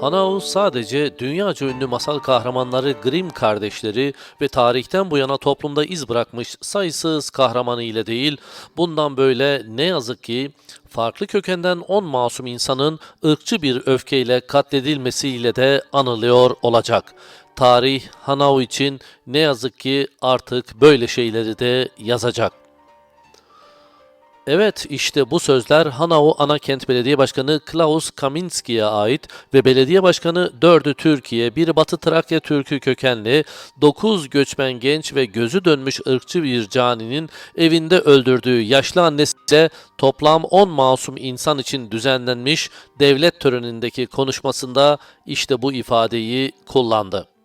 Hanau sadece dünyaca ünlü masal kahramanları Grimm kardeşleri ve tarihten bu yana toplumda iz bırakmış sayısız kahramanı ile değil, bundan böyle ne yazık ki farklı kökenden 10 masum insanın ırkçı bir öfkeyle katledilmesiyle de anılıyor olacak. Tarih Hanau için ne yazık ki artık böyle şeyleri de yazacak. Evet işte bu sözler Hanau Anakent Belediye Başkanı Klaus Kaminski'ye ait ve belediye başkanı 4'ü Türkiye, biri Batı Trakya Türkü kökenli 9 göçmen genç ve gözü dönmüş ırkçı bir caninin evinde öldürdüğü yaşlı annesiyle toplam 10 masum insan için düzenlenmiş devlet törenindeki konuşmasında işte bu ifadeyi kullandı.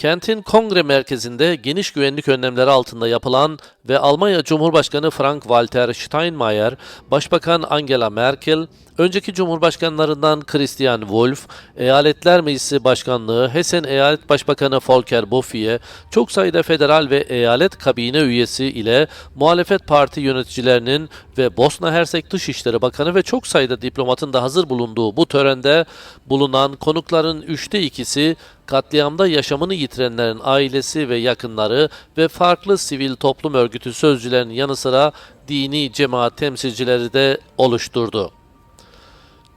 Kentin kongre merkezinde geniş güvenlik önlemleri altında yapılan ve Almanya Cumhurbaşkanı Frank-Walter Steinmeier, Başbakan Angela Merkel, önceki cumhurbaşkanlarından Christian Wolff, Eyaletler Meclisi Başkanlığı, Hessen Eyalet Başbakanı Volker Bouffier, çok sayıda federal ve eyalet kabine üyesi ile muhalefet parti yöneticilerinin ve Bosna Hersek Dışişleri Bakanı ve çok sayıda diplomatın da hazır bulunduğu bu törende bulunan konukların üçte ikisi katliamda yaşamını yitirenlerin ailesi ve yakınları ve farklı sivil toplum örgütü sözcülerinin yanı sıra dini cemaat temsilcileri de oluşturdu.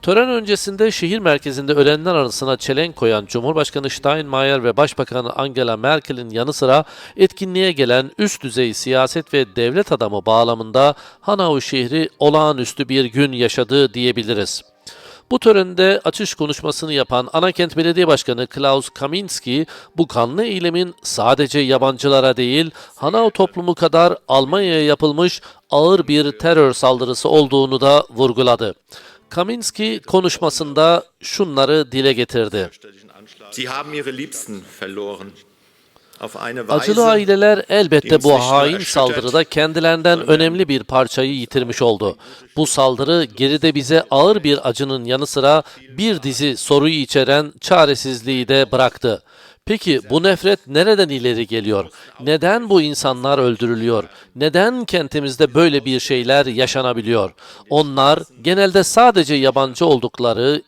Tören öncesinde şehir merkezinde ölenler arasına çelenk koyan Cumhurbaşkanı Steinmeier ve Başbakanı Angela Merkel'in yanı sıra etkinliğe gelen üst düzey siyaset ve devlet adamı bağlamında Hanau şehri olağanüstü bir gün yaşadı diyebiliriz. Bu törende açış konuşmasını yapan Anakent Belediye Başkanı Klaus Kaminski, bu kanlı eylemin sadece yabancılara değil, Hanau toplumu kadar Almanya'ya yapılmış ağır bir terör saldırısı olduğunu da vurguladı. Kaminski konuşmasında şunları dile getirdi. Sie haben ihre Liebsten verloren. Acılı aileler elbette bu hain saldırıda kendilerinden önemli bir parçayı yitirmiş oldu. Bu saldırı geride bize ağır bir acının yanı sıra bir dizi soruyu içeren çaresizliği de bıraktı. Peki bu nefret nereden ileri geliyor? Neden bu insanlar öldürülüyor? Neden kentimizde böyle bir şeyler yaşanabiliyor? Onlar genelde sadece yabancı oldukları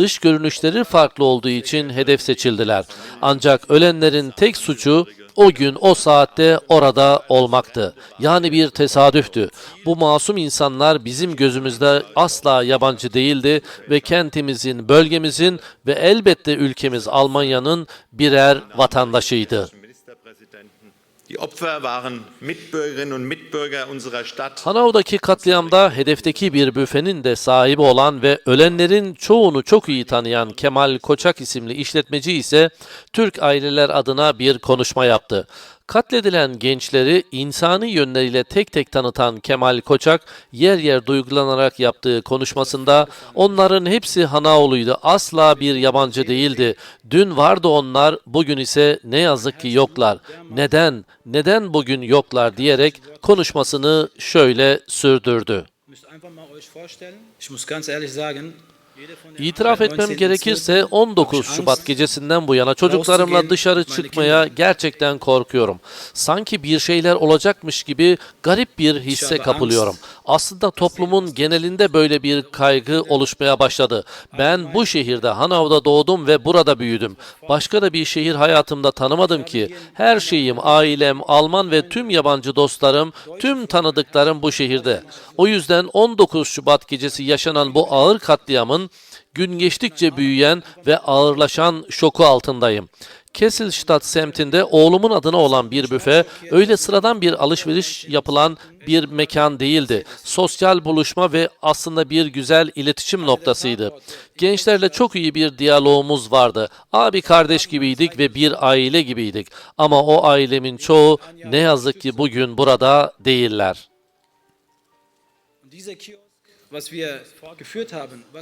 dış görünüşleri farklı olduğu için hedef seçildiler. Ancak ölenlerin tek suçu o gün o saatte orada olmaktı. Yani bir tesadüftü. Bu masum insanlar bizim gözümüzde asla yabancı değildi ve kentimizin, bölgemizin ve elbette ülkemiz Almanya'nın birer vatandaşıydı. Hanau'daki katliamda hedefteki bir büfenin de sahibi olan ve ölenlerin çoğunu çok iyi tanıyan Kemal Koçak isimli işletmeci ise Türk aileler adına bir konuşma yaptı. Katledilen gençleri insani yönleriyle tek tek tanıtan Kemal Koçak yer yer duygulanarak yaptığı konuşmasında onların hepsi Hanaoğlu'ydu. Asla bir yabancı değildi. Dün vardı onlar, bugün ise ne yazık ki yoklar. Neden? Neden bugün yoklar diyerek konuşmasını şöyle sürdürdü. ich muss ganz ehrlich sagen, İtiraf etmem 19. gerekirse Bezirken 19 habe ich Şubat gecesinden bu yana çocuklarımla dışarı çıkmaya gerçekten korkuyorum. Sanki bir şeyler olacakmış gibi garip bir hisse kapılıyorum. Aslında toplumun genelinde böyle bir kaygı oluşmaya başladı. Ben bu şehirde Hanav'da doğdum ve burada büyüdüm. Başka da bir şehir hayatımda tanımadım ki. Her şeyim, ailem, Alman ve tüm yabancı dostlarım, tüm tanıdıklarım bu şehirde. O yüzden 19 Şubat gecesi yaşanan bu ağır katliamın gün geçtikçe büyüyen ve ağırlaşan şoku altındayım. Kesselstadt semtinde oğlumun adına olan bir büfe öyle sıradan bir alışveriş yapılan bir mekan değildi. Sosyal buluşma ve aslında bir güzel iletişim noktasıydı. Gençlerle çok iyi bir diyalogumuz vardı. Abi kardeş gibiydik ve bir aile gibiydik. Ama o ailemin çoğu ne yazık ki bugün burada değiller.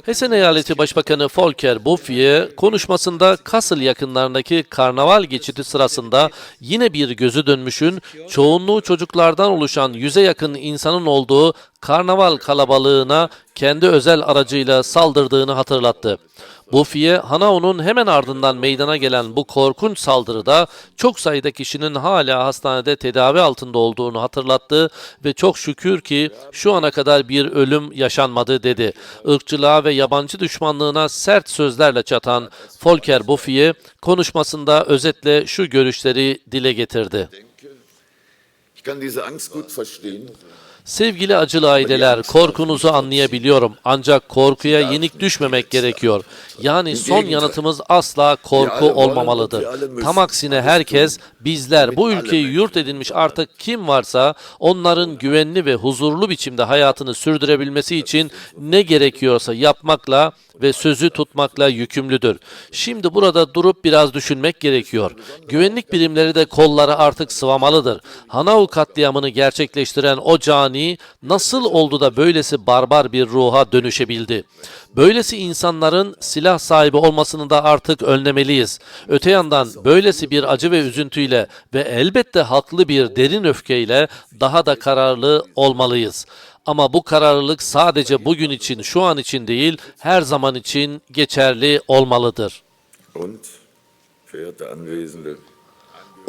Hessen Eyaleti Başbakanı Volker Bouffier konuşmasında Kassel yakınlarındaki karnaval geçidi sırasında yine bir gözü dönmüşün çoğunluğu çocuklardan oluşan yüze yakın insanın olduğu karnaval kalabalığına kendi özel aracıyla saldırdığını hatırlattı. Bufiye, Hanao'nun hemen ardından meydana gelen bu korkunç saldırıda çok sayıda kişinin hala hastanede tedavi altında olduğunu hatırlattı ve çok şükür ki şu ana kadar bir ölüm yaşanmadı dedi. Irkçılığa ve yabancı düşmanlığına sert sözlerle çatan Volker Bufiye konuşmasında özetle şu görüşleri dile getirdi. Ich kann diese Angst gut verstehen. Sevgili acılı aileler, korkunuzu anlayabiliyorum. Ancak korkuya yenik düşmemek gerekiyor. Yani son yanıtımız asla korku olmamalıdır. Tam aksine herkes, bizler, bu ülkeyi yurt edinmiş artık kim varsa onların güvenli ve huzurlu biçimde hayatını sürdürebilmesi için ne gerekiyorsa yapmakla ve sözü tutmakla yükümlüdür. Şimdi burada durup biraz düşünmek gerekiyor. Güvenlik birimleri de kolları artık sıvamalıdır. Hanau katliamını gerçekleştiren o cani nasıl oldu da böylesi barbar bir ruha dönüşebildi? Böylesi insanların silah sahibi olmasını da artık önlemeliyiz. Öte yandan böylesi bir acı ve üzüntüyle ve elbette haklı bir derin öfkeyle daha da kararlı olmalıyız. Ama bu kararlılık sadece bugün için, şu an için değil, her zaman için geçerli olmalıdır. Und, verehrte Anwesende,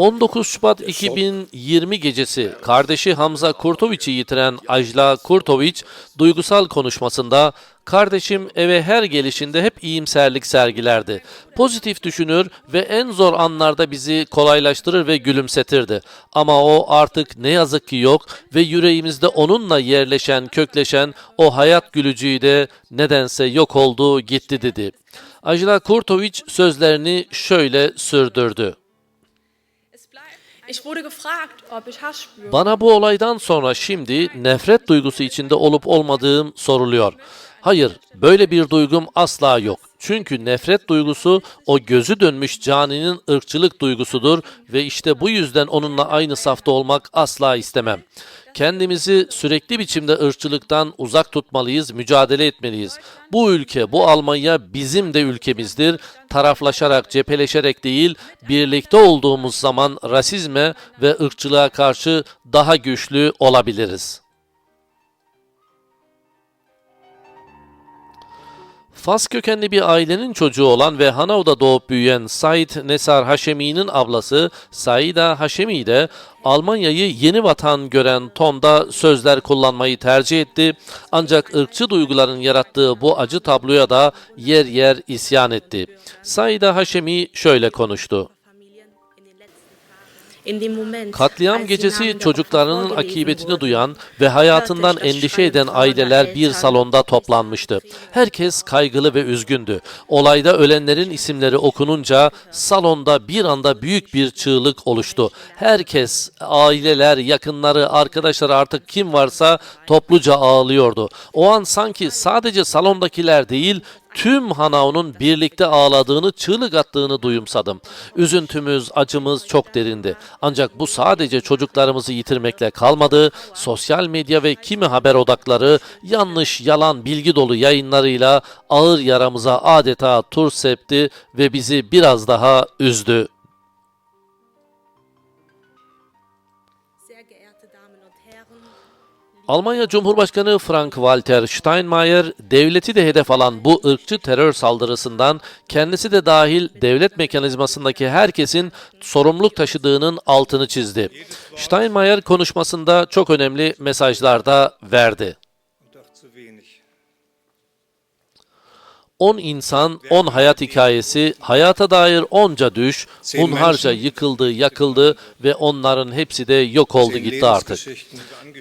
19 Şubat 2020 gecesi kardeşi Hamza Kurtoviç'i yitiren Ajla Kurtoviç duygusal konuşmasında kardeşim eve her gelişinde hep iyimserlik sergilerdi. Pozitif düşünür ve en zor anlarda bizi kolaylaştırır ve gülümsetirdi. Ama o artık ne yazık ki yok ve yüreğimizde onunla yerleşen, kökleşen o hayat gülücüğü de nedense yok oldu, gitti dedi. Ajla Kurtoviç sözlerini şöyle sürdürdü. Bana bu olaydan sonra şimdi nefret duygusu içinde olup olmadığım soruluyor. Hayır, böyle bir duygum asla yok. Çünkü nefret duygusu o gözü dönmüş caninin ırkçılık duygusudur ve işte bu yüzden onunla aynı safta olmak asla istemem. Kendimizi sürekli biçimde ırkçılıktan uzak tutmalıyız, mücadele etmeliyiz. Bu ülke, bu Almanya bizim de ülkemizdir. Taraflaşarak, cepheleşerek değil, birlikte olduğumuz zaman rasizme ve ırkçılığa karşı daha güçlü olabiliriz. Fas kökenli bir ailenin çocuğu olan ve Hanau'da doğup büyüyen Said Nesar Haşemi'nin ablası Saida Haşemi de Almanya'yı yeni vatan gören tonda sözler kullanmayı tercih etti. Ancak ırkçı duyguların yarattığı bu acı tabloya da yer yer isyan etti. Saida Haşemi şöyle konuştu. Katliam gecesi çocuklarının akıbetini duyan ve hayatından endişe eden aileler bir salonda toplanmıştı. Herkes kaygılı ve üzgündü. Olayda ölenlerin isimleri okununca salonda bir anda büyük bir çığlık oluştu. Herkes, aileler, yakınları, arkadaşları artık kim varsa topluca ağlıyordu. O an sanki sadece salondakiler değil, tüm Hanao'nun birlikte ağladığını, çığlık attığını duyumsadım. Üzüntümüz, acımız çok derindi. Ancak bu sadece çocuklarımızı yitirmekle kalmadı. Sosyal medya ve kimi haber odakları yanlış, yalan, bilgi dolu yayınlarıyla ağır yaramıza adeta tur septi ve bizi biraz daha üzdü. Almanya Cumhurbaşkanı Frank-Walter Steinmeier, devleti de hedef alan bu ırkçı terör saldırısından kendisi de dahil devlet mekanizmasındaki herkesin sorumluluk taşıdığının altını çizdi. Steinmeier konuşmasında çok önemli mesajlar da verdi. 10 insan, 10 hayat hikayesi, hayata dair onca düş, hunharca yıkıldı, yakıldı ve onların hepsi de yok oldu gitti artık.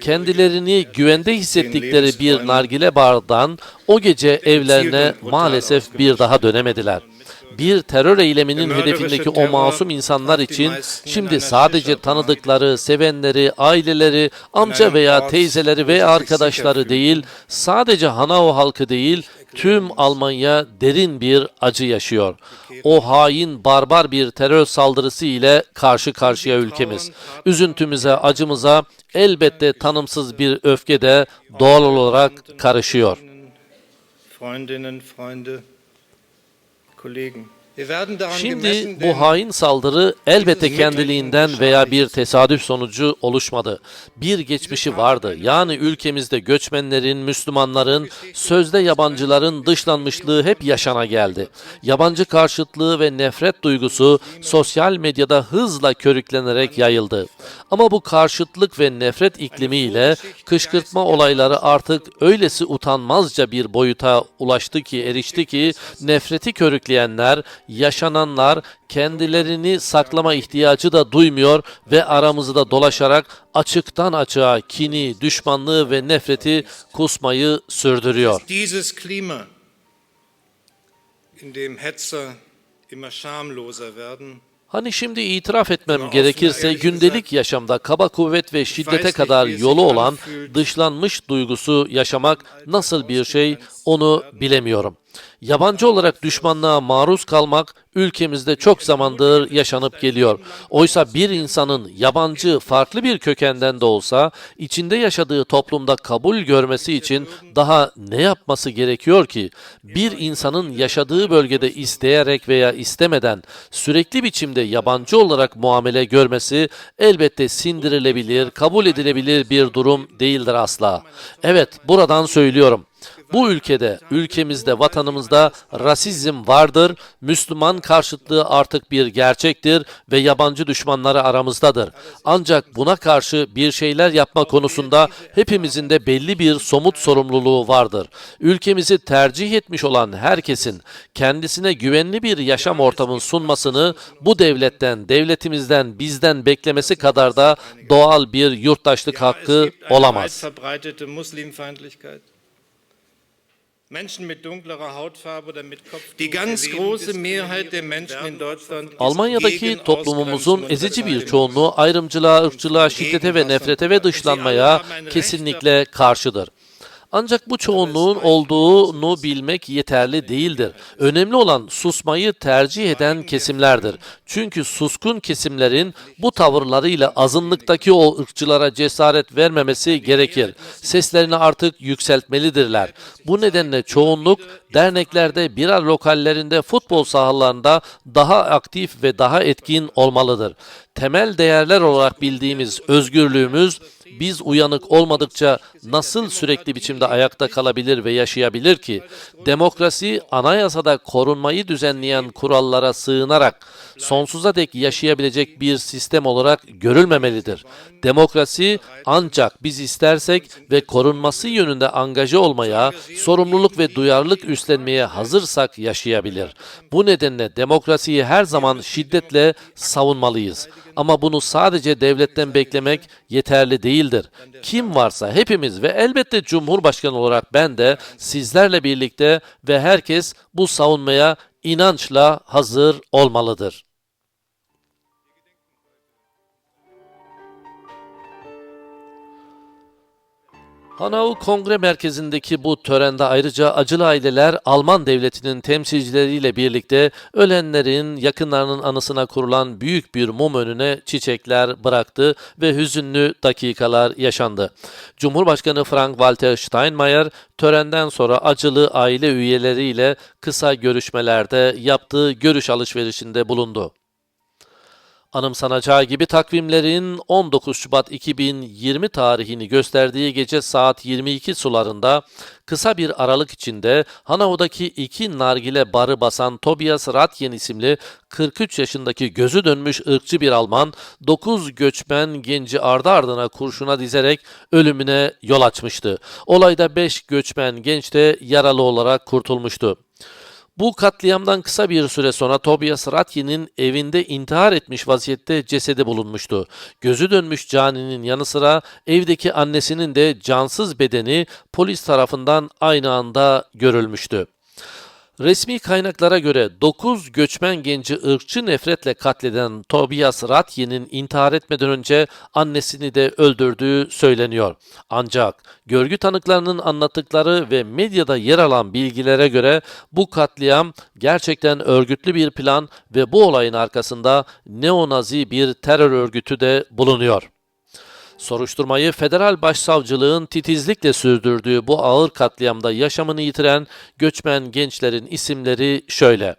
Kendilerini güvende hissettikleri bir nargile bardan o gece evlerine maalesef bir daha dönemediler. Bir terör eyleminin hedefindeki o masum insanlar için şimdi sadece tanıdıkları, sevenleri, aileleri, amca veya teyzeleri veya arkadaşları değil, sadece Hanau halkı değil, tüm Almanya derin bir acı yaşıyor. O hain barbar bir terör saldırısı ile karşı karşıya ülkemiz. Üzüntümüze, acımıza elbette tanımsız bir öfke de doğal olarak karışıyor. Freundinnen, Freunde, Kollegen. Daran Şimdi bu hain saldırı elbette kendiliğinden veya bir tesadüf sonucu oluşmadı. Bir geçmişi vardı. Yani ülkemizde göçmenlerin, Müslümanların, sözde yabancıların dışlanmışlığı hep yaşana geldi. Yabancı karşıtlığı ve nefret duygusu sosyal medyada hızla körüklenerek yayıldı. Ama bu karşıtlık ve nefret iklimiyle kışkırtma olayları artık öylesi utanmazca bir boyuta ulaştı ki, erişti ki nefreti körükleyenler, yaşananlar kendilerini saklama ihtiyacı da duymuyor ve aramızda dolaşarak açıktan açığa kini, düşmanlığı ve nefreti kusmayı sürdürüyor. dieses Klima, in dem Hetzer immer schamloser werden, Hani şimdi itiraf etmem gerekirse gündelik yaşamda kaba kuvvet ve şiddete kadar yolu olan dışlanmış duygusu yaşamak nasıl bir şey onu bilemiyorum. Yabancı olarak düşmanlığa maruz kalmak ülkemizde çok zamandır yaşanıp geliyor. Oysa bir insanın yabancı farklı bir kökenden de olsa içinde yaşadığı toplumda kabul görmesi için daha ne yapması gerekiyor ki? Bir insanın yaşadığı bölgede isteyerek veya istemeden sürekli biçimde yabancı olarak muamele görmesi elbette sindirilebilir, kabul edilebilir bir durum değildir asla. Evet, buradan söylüyorum. Bu ülkede, ülkemizde, vatanımızda rasizm vardır, Müslüman karşıtlığı artık bir gerçektir ve yabancı düşmanları aramızdadır. Ancak buna karşı bir şeyler yapma konusunda hepimizin de belli bir somut sorumluluğu vardır. Ülkemizi tercih etmiş olan herkesin kendisine güvenli bir yaşam ortamı sunmasını bu devletten, devletimizden, bizden beklemesi kadar da doğal bir yurttaşlık hakkı olamaz. Die ganz große Mehrheit der Menschen in Deutschland ist Almanya'daki toplumumuzun ezici bir çoğunluğu ayrımcılığa, ırkçılığa, şiddete ve nefrete ve dışlanmaya kesinlikle karşıdır. Ancak bu çoğunluğun olduğunu bilmek yeterli değildir. Önemli olan susmayı tercih eden kesimlerdir. Çünkü suskun kesimlerin bu tavırlarıyla azınlıktaki o ırkçılara cesaret vermemesi gerekir. Seslerini artık yükseltmelidirler. Bu nedenle çoğunluk derneklerde, bira lokallerinde, futbol sahalarında daha aktif ve daha etkin olmalıdır. Temel değerler olarak bildiğimiz özgürlüğümüz biz uyanık olmadıkça nasıl sürekli biçimde ayakta kalabilir ve yaşayabilir ki? Demokrasi anayasada korunmayı düzenleyen kurallara sığınarak sonsuza dek yaşayabilecek bir sistem olarak görülmemelidir. Demokrasi ancak biz istersek ve korunması yönünde angaje olmaya, sorumluluk ve duyarlılık üstlenmeye hazırsak yaşayabilir. Bu nedenle demokrasiyi her zaman şiddetle savunmalıyız. Ama bunu sadece devletten beklemek yeterli değildir. Kim varsa hepimiz ve elbette Cumhurbaşkanı olarak ben de sizlerle birlikte ve herkes bu savunmaya inançla hazır olmalıdır. Hanau Kongre Merkezi'ndeki bu törende ayrıca acılı aileler Alman devletinin temsilcileriyle birlikte ölenlerin yakınlarının anısına kurulan büyük bir mum önüne çiçekler bıraktı ve hüzünlü dakikalar yaşandı. Cumhurbaşkanı Frank-Walter Steinmeier törenden sonra acılı aile üyeleriyle kısa görüşmelerde yaptığı görüş alışverişinde bulundu. Anımsanacağı gibi takvimlerin 19 Şubat 2020 tarihini gösterdiği gece saat 22 sularında kısa bir aralık içinde Hanau'daki iki nargile barı basan Tobias Ratjen isimli 43 yaşındaki gözü dönmüş ırkçı bir Alman 9 göçmen genci ardı ardına kurşuna dizerek ölümüne yol açmıştı. Olayda 5 göçmen genç de yaralı olarak kurtulmuştu. Bu katliamdan kısa bir süre sonra Tobias Ratye'nin evinde intihar etmiş vaziyette cesedi bulunmuştu. Gözü dönmüş caninin yanı sıra evdeki annesinin de cansız bedeni polis tarafından aynı anda görülmüştü. Resmi kaynaklara göre 9 göçmen genci ırkçı nefretle katleden Tobias Ratye'nin intihar etmeden önce annesini de öldürdüğü söyleniyor. Ancak görgü tanıklarının anlattıkları ve medyada yer alan bilgilere göre bu katliam gerçekten örgütlü bir plan ve bu olayın arkasında neonazi bir terör örgütü de bulunuyor. Soruşturmayı federal başsavcılığın titizlikle sürdürdüğü bu ağır katliamda yaşamını yitiren göçmen gençlerin isimleri şöyle.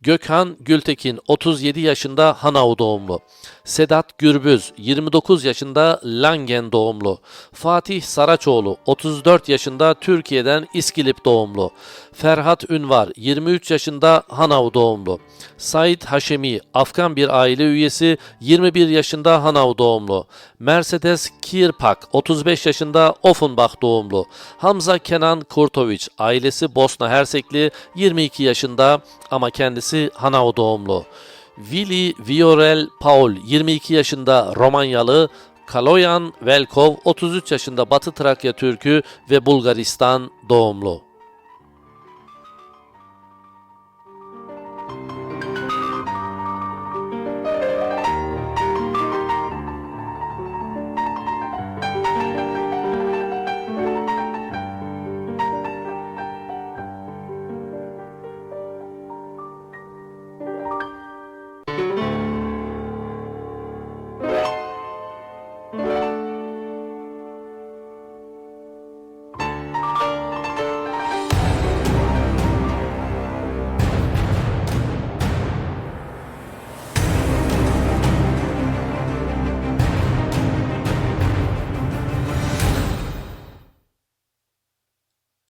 Gökhan Gültekin 37 yaşında Hanau doğumlu. Sedat Gürbüz 29 yaşında Langen doğumlu. Fatih Saraçoğlu 34 yaşında Türkiye'den İskilip doğumlu. Ferhat Ünvar 23 yaşında Hanau doğumlu. Said Haşemi Afgan bir aile üyesi 21 yaşında Hanau doğumlu. Mercedes Kirpak 35 yaşında Offenbach doğumlu. Hamza Kenan Kurtoviç ailesi Bosna Hersekli 22 yaşında ama kendisi Hanau doğumlu. Vili Viorel Paul 22 yaşında Romanyalı, Kaloyan Velkov 33 yaşında Batı Trakya Türkü ve Bulgaristan doğumlu.